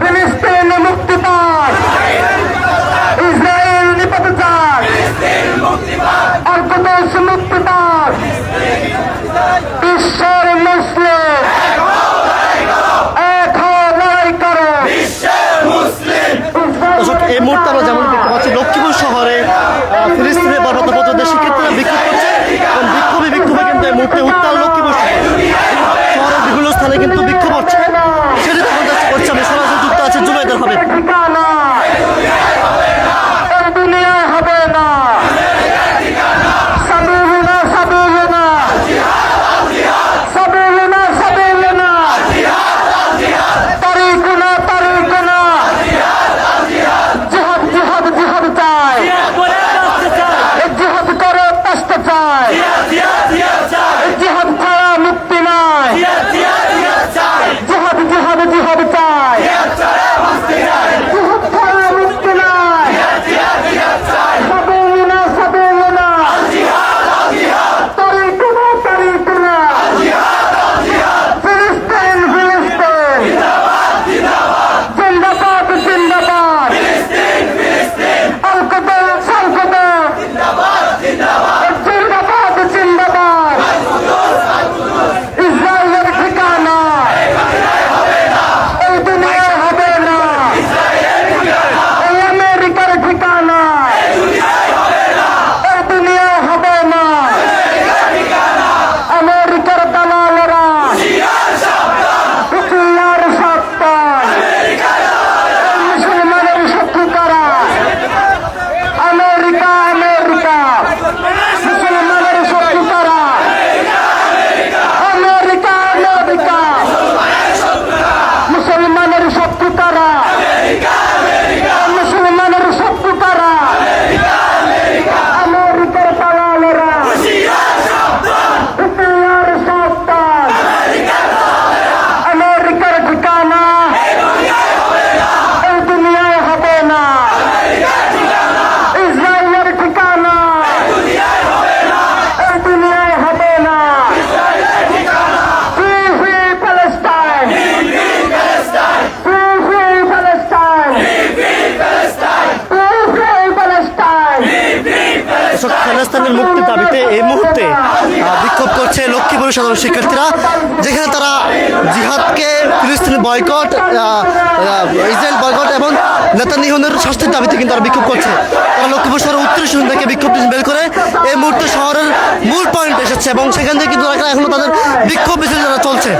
ফিলিস্তিন মুক্তি পাক। ইসরায়েল নিপাত চাক। আর কুদস মুক্তি খালেস্তানের মুক্তি দাবিতে এই মুহূর্তে বিক্ষোভ করছে লক্ষ্মীপুর সাধারণ শিক্ষার্থীরা। যেখানে তারা জিহাদকে ফিলিস্তিনি বয়কট ইসরায়েল বয়কট এবং নেতানিহনের শাস্তির দাবিতে কিন্তু তারা বিক্ষোভ করছে। তারা লক্ষ্মীপুর শহরের উত্তর শুরু থেকে বিক্ষোভ বের করে এই মুহূর্তে শহরের মূল পয়েন্ট এসেছে এবং সেখান থেকে কিন্তু এখনও তাদের বিক্ষোভ মিছিল চলছে।